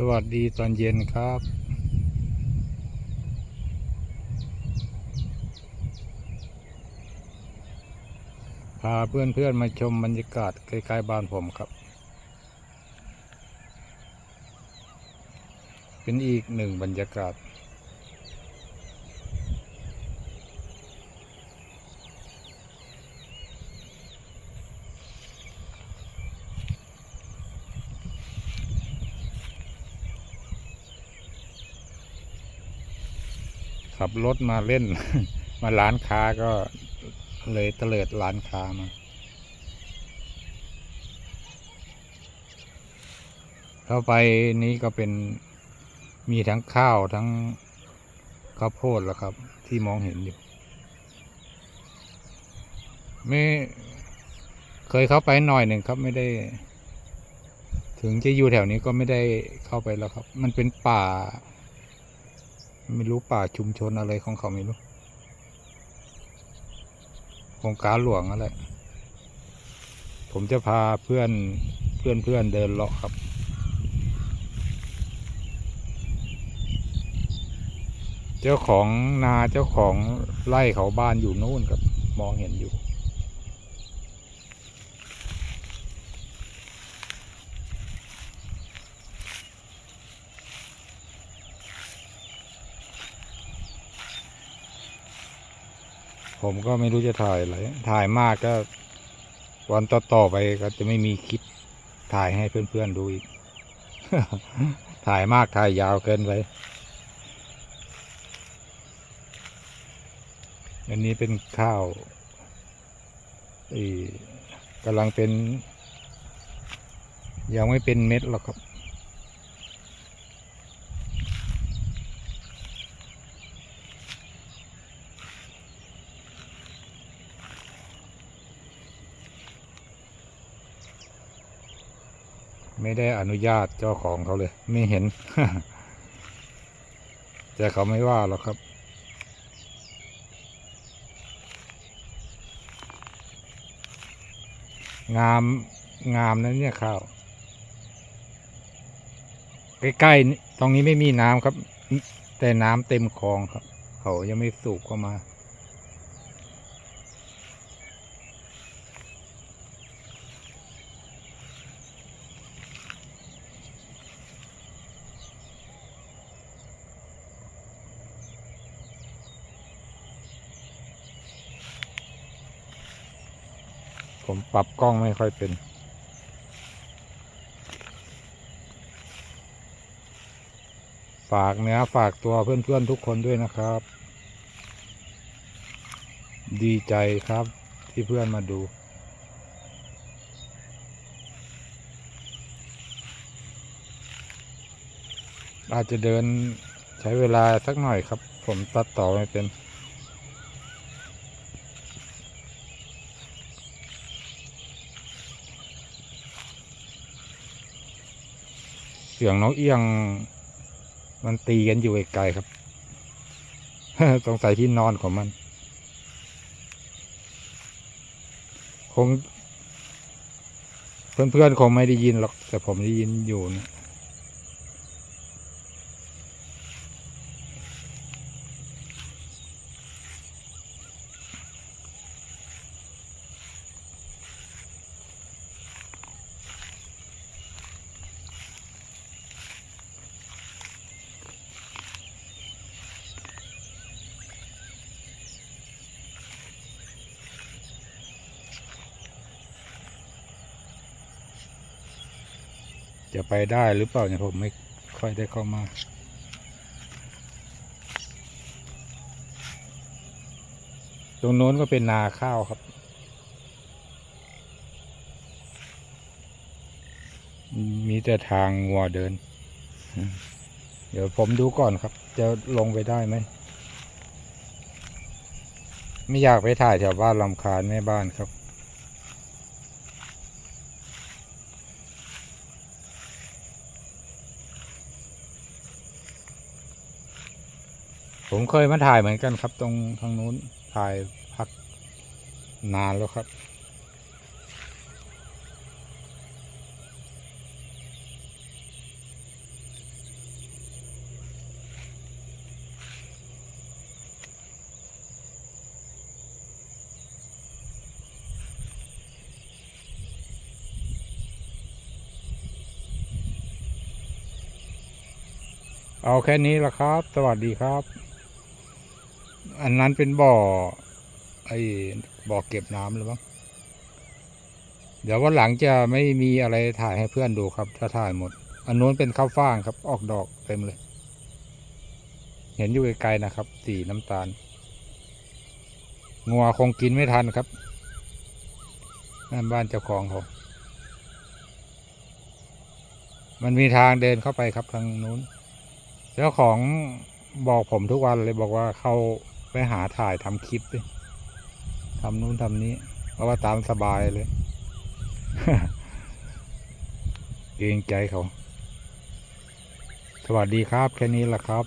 สวัสดีตอนเย็นครับ พาเพื่อนๆมาชมบรรยากาศใกล้ๆบ้านผมครับ เป็นอีกหนึ่งบรรยากาศ ขับรถมาเล่น มาร้านค้าก็เลยเตลิดร้านค้ามา เข้าไปนี้ก็เป็นมีทั้งข้าวทั้งข้าวโพดแล้วครับ ที่มองเห็นอยู่ ไม่เคยเข้าไปหน่อยหนึ่งครับไม่ได้ ถึงจะอยู่แถวนี้ก็ไม่ได้เข้าไปแล้วครับ มันเป็นป่า ไม่รู้ป่าชุมชนอะไรของเขาไม่รู้โครงการหลวงอะไรผมจะพาเพื่อนเพื่อนเพื่อนเดินเลาะครับ เจ้าของนาเจ้าของไร่เขาบ้านอยู่นู่นครับ มองเห็นอยู่ ผมก็ไม่รู้จะถ่ายอะไรถ่ายมากก็ วันต่อๆไปก็จะไม่มีคลิปถ่ายให้เพื่อนๆดูอีก ถ่ายมากถ่ายยาวเกินไปอันนี้เป็นข้าวอีกำลังเป็น ยังไม่เป็นเม็ดหรอกครับ ไม่ได้อนุญาตเจ้าของเขาเลย ไม่เห็น แต่เขาไม่ว่าหรอกครับงามงามนะเนี่ยข้าว ใกล้ๆตรงนี้ไม่มีน้ำครับ แต่น้ำเต็มคลองครับ เขายังไม่สูบเข้ามา ผมปรับกล้องไม่ค่อยเป็น ฝากเนื้อฝากตัวเพื่อนๆทุกคนด้วยนะครับ ดีใจครับที่เพื่อนมาดู อาจจะเดินใช้เวลาสักหน่อยครับ ผมตัดต่อไม่เป็น เสียงน้องเอี้ยง มันตีกันอยู่ไกลๆครับสงสัยที่นอนของมัน คง เพื่อนๆคงไม่ได้ยินหรอก แต่ผมได้ยินอยู่นะ จะไปได้หรือเปล่าเนี่ยผมไม่ค่อยได้เข้ามา ตรงโน้นก็เป็นนาข้าวครับ มีแต่ทางงัวเดิน เดี๋ยวผมดูก่อนครับ จะลงไปได้ไหม ไม่อยากไปถ่ายแถวบ้านลำคาญแม่บ้านครับ ผมเคยมาถ่ายเหมือนกันครับ ตรงทางนู้นถ่ายพักนานแล้วครับเอาแค่นี้ละครับ สวัสดีครับ อันนั้นเป็นบ่อ ไอ้บ่อเก็บน้ำหรือเปล่าเดี๋ยววันหลังจะไม่มีอะไรถ่ายให้เพื่อนดูครับ ถ้าถ่ายหมด อันนู้นเป็นข้าวฟ่างครับ ออกดอกเต็มเลย เห็นอยู่ไกลๆนะครับ สีน้ำตาล งัวคงกินไม่ทันครับนั่นบ้านเจ้าของเขามันมีทางเดินเข้าไปครับทางนู้น เจ้าของบอกผมทุกวันเลยบอกว่าเขา ไปหาถ่ายทำคลิปดิทำนู้นทำนี้ เพราะว่าตามสบายเลย เกรงใจเขา สวัสดีครับ แค่นี้แหละครับ